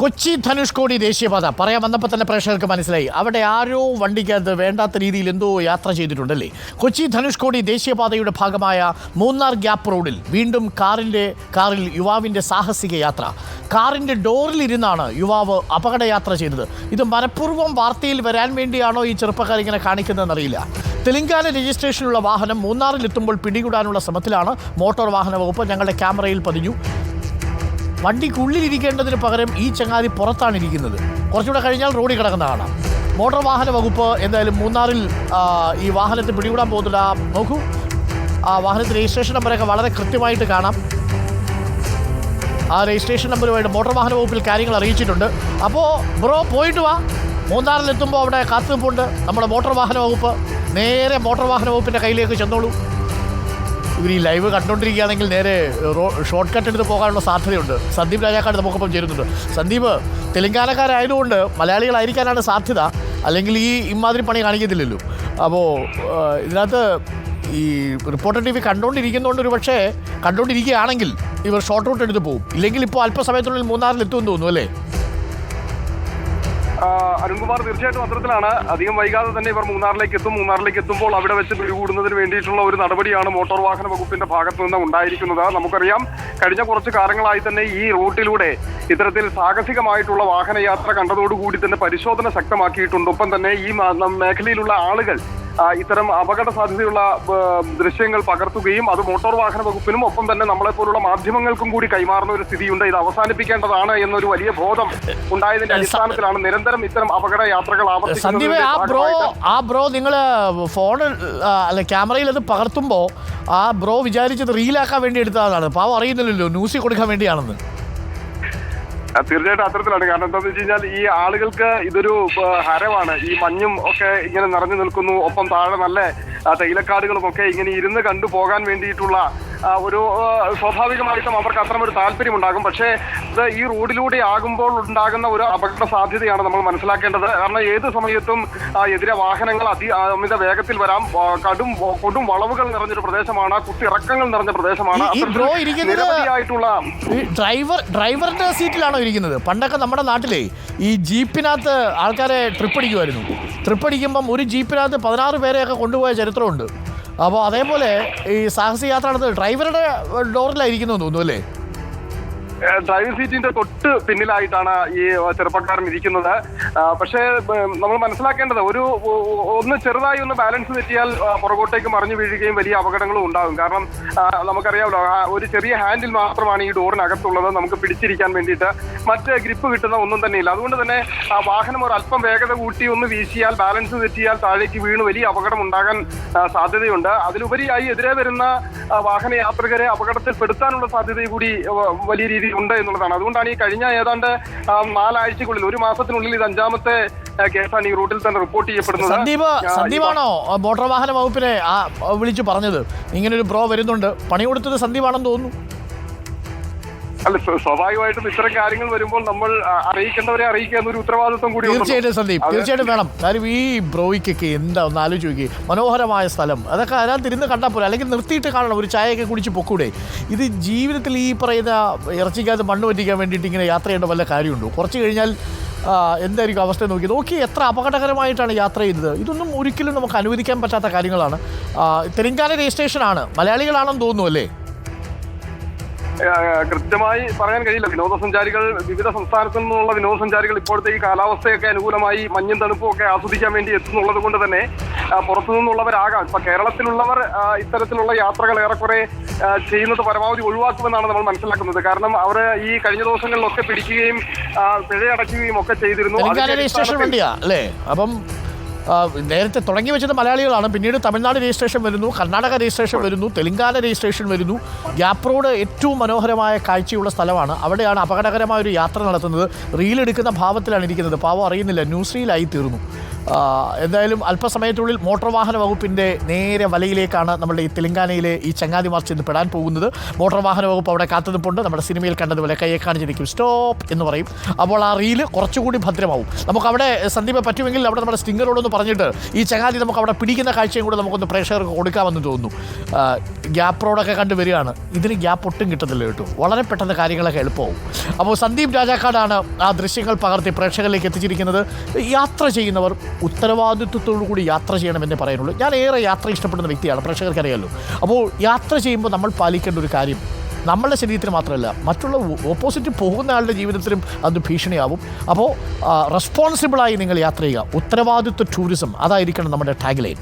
കൊച്ചി ധനുഷ്കോടി ദേശീയപാത. പറയാൻ വന്നപ്പോൾ തന്നെ പ്രേക്ഷകർക്ക് മനസ്സിലായി. അവിടെ ആരോ വണ്ടിക്കകത്ത് വേണ്ടാത്ത രീതിയിൽ എന്തോ യാത്ര ചെയ്തിട്ടുണ്ടല്ലേ? കൊച്ചി ധനുഷ്കോടി ദേശീയപാതയുടെ ഭാഗമായ മൂന്നാർ ഗ്യാപ്പ് റോഡിൽ വീണ്ടും കാറിന്റെ കാറിൽ യുവാവിന്റെ സാഹസിക യാത്ര. കാറിന്റെ ഡോറിലിരുന്നാണ് യുവാവ് അപകടയാത്ര ചെയ്തത്. ഇത് മനഃപൂർവം വാർത്തയിൽ വരാൻ വേണ്ടിയാണോ ഈ ചെറുപ്പക്കാർ ഇങ്ങനെ കാണിക്കുന്നതെന്നറിയില്ല തെലങ്കാന രജിസ്ട്രേഷനുള്ള വാഹനം മൂന്നാറിലെത്തുമ്പോൾ പിടികൂടാനുള്ള ശ്രമത്തിലാണ് മോട്ടോർ വാഹന വകുപ്പ് ഞങ്ങളുടെ ക്യാമറയിൽ പതിഞ്ഞു. വണ്ടിക്കുള്ളിലിരിക്കേണ്ടതിന് പകരം ഈ ചങ്ങാതി പുറത്താണ് ഇരിക്കുന്നത്. കുറച്ചുകൂടെ കഴിഞ്ഞാൽ റോഡിൽ കിടക്കുന്ന കാണാം. മോട്ടോർ വാഹന വകുപ്പ് എന്തായാലും മൂന്നാറിൽ ഈ വാഹനത്തെ പിടികൂടാൻ പോകുന്നുണ്ട്. ആ നോക്കൂ. ആ വാഹനത്തിൽ രജിസ്ട്രേഷൻ നമ്പറൊക്കെ വളരെ കൃത്യമായിട്ട് കാണാം. ആ രജിസ്ട്രേഷൻ നമ്പറുമായിട്ട് മോട്ടോർ വാഹന വകുപ്പിൽ കാര്യങ്ങൾ അറിയിച്ചിട്ടുണ്ട്. അപ്പോൾ ബ്രോ പോയിട്ട് വാ. മൂന്നാറിൽ എത്തുമ്പോൾ അവിടെ കാത്തുനിൽപ്പുണ്ട് നമ്മുടെ മോട്ടോർ വാഹന വകുപ്പ് നേരെ മോട്ടോർ വാഹന വകുപ്പിന്റെ കയ്യിലേക്ക് ചെന്നോളൂ. ഇവർ ഈ ലൈവ് കണ്ടുകൊണ്ടിരിക്കുകയാണെങ്കിൽ നേരെ ഷോർട്ട് കട്ട് എടുത്ത് പോകാനുള്ള സാധ്യതയുണ്ട്. സന്ദീപ് രാജാക്കാട് നമുക്കൊപ്പം ചേരുന്നുണ്ട്. സന്ദീപ് തെലങ്കാനക്കാരായതുകൊണ്ട് മലയാളികളായിരിക്കാനാണ് സാധ്യത. അല്ലെങ്കിൽ ഈ ഇമാതിരി പണി കാണിക്കത്തില്ലല്ലോ. അപ്പോൾ ഇതിനകത്ത് ഈ റിപ്പോർട്ടർ ടി വി കണ്ടുകൊണ്ടിരിക്കുന്നതുകൊണ്ട് ഒരു പക്ഷേ കണ്ടുകൊണ്ടിരിക്കുകയാണെങ്കിൽ ഇവർ ഷോർട്ട് റൂട്ട് എടുത്ത് പോകും ഇല്ലെങ്കിൽ ഇപ്പോൾ അല്പസമയത്തിനുള്ളിൽ മൂന്നാറിൽ എത്തുമെന്ന് തോന്നുന്നു അല്ലേ? അരുൺകുമാർ തീർച്ചയായിട്ടും അത്തരത്തിലാണ്. അധികം വൈകാതെ തന്നെ ഇവർ മൂന്നാറിലേക്ക് എത്തും. മൂന്നാറിലേക്ക് എത്തുമ്പോൾ അവിടെ വെച്ച് പിടികൂടുന്നതിന് വേണ്ടിയിട്ടുള്ള ഒരു നടപടിയാണ് മോട്ടോർ വാഹന വകുപ്പിന്റെ ഭാഗത്തു നിന്ന് ഉണ്ടായിരിക്കുന്നത്. നമുക്കറിയാം കഴിഞ്ഞ കുറച്ച് കാലങ്ങളായി തന്നെ ഈ റൂട്ടിലൂടെ ഇത്തരത്തിൽ സാഹസികമായിട്ടുള്ള വാഹനയാത്ര കണ്ടതോടുകൂടി തന്നെ പരിശോധന ശക്തമാക്കിയിട്ടുണ്ട്. ഒപ്പം തന്നെ ഈ മേഖലയിലുള്ള ആളുകൾ ഇത്തരം അപകട സാധ്യതയുള്ള ദൃശ്യങ്ങൾ പകർത്തുകയും അത് മോട്ടോർ വാഹന വകുപ്പിനും ഒപ്പം തന്നെ നമ്മളെ പോലുള്ള മാധ്യമങ്ങൾക്കും കൂടി കൈമാറുന്ന ഒരു സ്ഥിതിയുണ്ട്. ഇത് അവസാനിപ്പിക്കേണ്ടതാണ് എന്നൊരു വലിയ ബോധം ഉണ്ടായതിന്റെ അടിസ്ഥാനത്തിലാണ് നിരന്തരം ഇത്തരം അപകട യാത്രകൾ ആവർത്തിക്കുന്നത്. ആ ബ്രോ ആ ബ്രോ നിങ്ങൾ ഫോണിൽ അല്ല ക്യാമറയിൽ അത് പകർത്തുമ്പോൾ ആ ബ്രോ വിചാരിച്ചത് റീലാക്കാൻ വേണ്ടി എടുത്തതാണ് പാവം അറിയുന്നില്ലല്ലോ ന്യൂസിൽ കൊടുക്കാൻ വേണ്ടിയാണെന്ന്. തീർച്ചയായിട്ടും അത്തരത്തിലാണ്. കാരണം എന്താണെന്ന് വെച്ച് കഴിഞ്ഞാൽ ഈ ആളുകൾക്ക് ഇതൊരു ഹരമാണ്. ഈ മഞ്ഞും ഒക്കെ ഇങ്ങനെ നിറഞ്ഞു നിൽക്കുന്നു. ഒപ്പം താഴെ നല്ല തേയിലക്കാടുകളും ഒക്കെ ഇങ്ങനെ ഇരുന്ന് കണ്ടു പോകാൻ വേണ്ടിയിട്ടുള്ള ഒരു സ്വാഭാവികമായിട്ടും അവർക്ക് അത്തരം ഒരു താല്പര്യം ഉണ്ടാകും പക്ഷേ ഇത് ഈ റോഡിലൂടെ ആകുമ്പോൾ ഉണ്ടാകുന്ന ഒരു അപകട സാധ്യതയാണ് നമ്മൾ മനസ്സിലാക്കേണ്ടത്. കാരണം ഏത് സമയത്തും എതിരെ വാഹനങ്ങൾ അതി അമിത വേഗത്തിൽ വരാം. കടും കൊടും വളവുകൾ നിറഞ്ഞൊരു പ്രദേശമാണ്. കുത്തിയിറക്കങ്ങൾ നിറഞ്ഞ പ്രദേശമാണ്. നിരവധിയായിട്ടുള്ള ഡ്രൈവർ ഡ്രൈവറിന്റെ സീറ്റിലാണോ ഇരിക്കുന്നത്. പണ്ടൊക്കെ നമ്മുടെ നാട്ടിലെ ഈ ജീപ്പിനകത്ത് ആൾക്കാരെ ട്രിപ്പ് അടിക്കുമായിരുന്നു. ട്രിപ്പ് അടിക്കുമ്പം ഒരു ജീപ്പിനകത്ത് പതിനാറ് പേരെയൊക്കെ കൊണ്ടുപോയ ചരിത്രമുണ്ട്. അപ്പോൾ അതേപോലെ ഈ സാഹസിക യാത്ര നടത്തുന്നത് ഡ്രൈവറുടെ ഡോറിലായിരിക്കുന്നു തോന്നുന്നു അല്ലേ? ഡ്രൈവിംഗ് സീറ്റിന്റെ തൊട്ട് പിന്നിലായിട്ടാണ് ഈ ചെറുപ്പക്കാരൻ ഇരിക്കുന്നത്. പക്ഷേ നമ്മൾ മനസ്സിലാക്കേണ്ടത് ഒരു ഒന്ന് ചെറുതായി ഒന്ന് ബാലൻസ് തെറ്റിയാൽ പുറകോട്ടേക്ക് മറിഞ്ഞു വീഴുകയും വലിയ അപകടങ്ങളും ഉണ്ടാകും. കാരണം നമുക്കറിയാമല്ലോ ഒരു ചെറിയ ഹാൻഡിൽ മാത്രമാണ് ഈ ഡോറിനകത്തുള്ളത് നമുക്ക് പിടിച്ചിരിക്കാൻ വേണ്ടിയിട്ട്. മറ്റ് ഗ്രിപ്പ് കിട്ടുന്ന ഒന്നും തന്നെ ഇല്ല. അതുകൊണ്ട് തന്നെ വാഹനം ഒരു അല്പം വേഗത കൂട്ടി ഒന്ന് വീശിയാൽ ബാലൻസ് തെറ്റിയാൽ താഴേക്ക് വീണ് വലിയ അപകടം ഉണ്ടാകാൻ സാധ്യതയുണ്ട്. അതിലുപരിയായി എതിരെ വരുന്ന ആ, വാഹനയാത്രികരെ അപകടത്തിൽപ്പെടുത്താനുള്ള സാധ്യത കൂടി വലിയ രീതിയിൽ ഉണ്ട് എന്നുള്ളതാണ്. അതുകൊണ്ടാണ് ഈ കഴിഞ്ഞ ഏതാണ്ട് നാലാഴ്ചക്കുള്ളിൽ ഒരു മാസത്തിനുള്ളിൽ ഇത് അഞ്ചാമത്തെ കേസാണ് ഈ റൂട്ടിൽ തന്നെ റിപ്പോർട്ട് ചെയ്യപ്പെടുന്നത്. സന്ദീപ് സന്ദീപാണോ മോട്ടോർ വാഹന വകുപ്പിനെ ആ വിളിച്ച് പറഞ്ഞത്? ഇങ്ങനൊരു പ്രോ വരുന്നുണ്ട്. പണി കൊടുത്തത് സന്ദീപാണെന്ന് തോന്നുന്നു. അല്ല സ്വ- സ്വാഭാവികമായിട്ടും ഇത്തരം കാര്യങ്ങൾ വരുമ്പോൾ നമ്മൾ അറിയിക്കേണ്ടവരെ അറിയിക്കുക എന്നൊരു ഉത്തരവാദിത്വം കൂടി. തീർച്ചയായിട്ടും സന്ദീപ് തീർച്ചയായിട്ടും വേണം. കാര്യം ഈ ബ്രോയ്ക്കൊക്കെ എന്താ ഒന്ന് ആലോചിച്ച് നോക്കി മനോഹരമായ സ്ഥലം. അതൊക്കെ അതിനകത്ത് ഇരുന്ന് കണ്ടാൽ പോലെ അല്ലെങ്കിൽ നിർത്തിയിട്ട് കാണണം. ഒരു ചായയൊക്കെ കുടിച്ച് പൊക്കൂടെ. ഇത് ജീവിതത്തിൽ ഈ പറയുന്ന ഇറച്ചിക്കകത്ത് മണ്ണ് പറ്റിക്കാൻ വേണ്ടിയിട്ട് ഇങ്ങനെ യാത്ര ചെയ്യേണ്ട വല്ല കാര്യമുണ്ടോ? കുറച്ച് കഴിഞ്ഞാൽ എന്തായിരിക്കും അവസ്ഥ നോക്കി നോക്കി എത്ര അപകടകരമായിട്ടാണ് യാത്ര ചെയ്തത്. ഇതൊന്നും ഒരിക്കലും നമുക്ക് അനുവദിക്കാൻ പറ്റാത്ത കാര്യങ്ങളാണ്. തെലങ്കാന രജിസ്ട്രേഷനാണ്. മലയാളികളാണെന്ന് തോന്നുന്നു അല്ലേ? കൃത്യമായി പറയാൻ കഴിയില്ല. വിനോദസഞ്ചാരികൾ വിവിധ സംസ്ഥാനത്തു നിന്നുള്ള വിനോദസഞ്ചാരികൾ ഇപ്പോഴത്തെ ഈ കാലാവസ്ഥയൊക്കെ അനുകൂലമായി മഞ്ഞും തണുപ്പും ഒക്കെ ആസ്വദിക്കാൻ വേണ്ടി എത്തുന്നുള്ളത് കൊണ്ട് തന്നെ പുറത്തു നിന്നുള്ളവരാകാം. ഇപ്പൊ കേരളത്തിലുള്ളവർ ഇത്തരത്തിലുള്ള യാത്രകൾ ഏറെക്കുറെ ചെയ്യുന്നത് പരമാവധി ഒഴിവാക്കുമെന്നാണ് നമ്മൾ മനസ്സിലാക്കുന്നത്. കാരണം അവർ ഈ കഴിഞ്ഞ ദിവസങ്ങളിലൊക്കെ പിടിക്കുകയും പിഴയടക്കുകയും പിഴയടയ്ക്കുകയും ഒക്കെ ചെയ്തിരുന്നു. അപ്പം നേരത്തെ തുടങ്ങി വെച്ചത് മലയാളികളാണ്. പിന്നീട് തമിഴ്നാട് രജിസ്ട്രേഷൻ വരുന്നു കർണാടക രജിസ്ട്രേഷൻ വരുന്നു തെലങ്കാന രജിസ്ട്രേഷൻ വരുന്നു. ഗ്യാപ് റോഡ് ഏറ്റവും മനോഹരമായ കാഴ്ചയുള്ള സ്ഥലമാണ്. അവിടെയാണ് അപകടകരമായ ഒരു യാത്ര നടത്തുന്നത്. റീലെടുക്കുന്ന ഭാവത്തിലാണ് ഇരിക്കുന്നത്. പാവം അറിയുന്നില്ല. ന്യൂസ് റീലായി തീർന്നു. എന്തായാലും അല്പസമയത്തുള്ളിൽ മോട്ടോർ വാഹന വകുപ്പിന്റെ നേരെ വലയിലേക്കാണ് നമ്മുടെ ഈ തെലങ്കാനയിലെ ഈ ചങ്ങാതിമാർ ചെന്ന് പെടാൻ പോകുന്നത്. മോട്ടോർ വാഹന വകുപ്പ് അവിടെ കാത്തുനിപ്പുണ്ട് നമ്മുടെ സിനിമയിൽ കണ്ടതുപോലെ കയ്യെ കാണിച്ചിരിക്കും. സ്റ്റോപ്പ് എന്ന് പറയും. അപ്പോൾ ആ റീൽ കുറച്ചുകൂടി ഭദ്രമാവും. നമുക്ക് അവിടെ സന്ദീപ് പറ്റുമെങ്കിൽ അവിടെ നമ്മുടെ സ്റ്റിങ്ങറോടൊന്ന് പറഞ്ഞിട്ട് ഈ ചങ്ങാതി നമുക്ക് അവിടെ പിടിക്കുന്ന കാഴ്ചയും കൂടെ നമുക്കൊന്ന് പ്രേക്ഷകർക്ക് കൊടുക്കാമെന്ന് തോന്നുന്നു. ഗ്യാപ്പ് റോഡൊക്കെ കണ്ടു വരികയാണ്. ഇതിന് ഗ്യാപ്പ് ഒട്ടും കിട്ടത്തില്ല കേട്ടോ. വളരെ പെട്ടെന്ന് കാര്യങ്ങളൊക്കെ എളുപ്പമാവും. അപ്പോൾ സന്ദീപ് രാജാക്കാടാണ് ആ ദൃശ്യങ്ങൾ പകർത്തി പ്രേക്ഷകരിലേക്ക് എത്തിച്ചിരിക്കുന്നത്. യാത്ര ചെയ്യുന്നവർ ഉത്തരവാദിത്വത്തോടു കൂടി യാത്ര ചെയ്യണമെന്നേ പറയാനുള്ളൂ ഞാൻ ഏറെ യാത്ര ഇഷ്ടപ്പെടുന്ന വ്യക്തിയാണ് പ്രേക്ഷകർക്കറിയാമല്ലോ അപ്പോൾ യാത്ര ചെയ്യുമ്പോൾ നമ്മൾ പാലിക്കേണ്ട ഒരു കാര്യം നമ്മളുടെ ശരീരത്തിന് മാത്രമല്ല മറ്റുള്ള ഓപ്പോസിറ്റ് പോകുന്ന ആളുടെ ജീവിതത്തിലും അത് ഭീഷണിയാവും. അപ്പോൾ റെസ്പോൺസിബിളായി നിങ്ങൾ യാത്ര ചെയ്യുക. ഉത്തരവാദിത്വ ടൂറിസം അതായിരിക്കണം നമ്മുടെ ടാഗ് ലൈൻ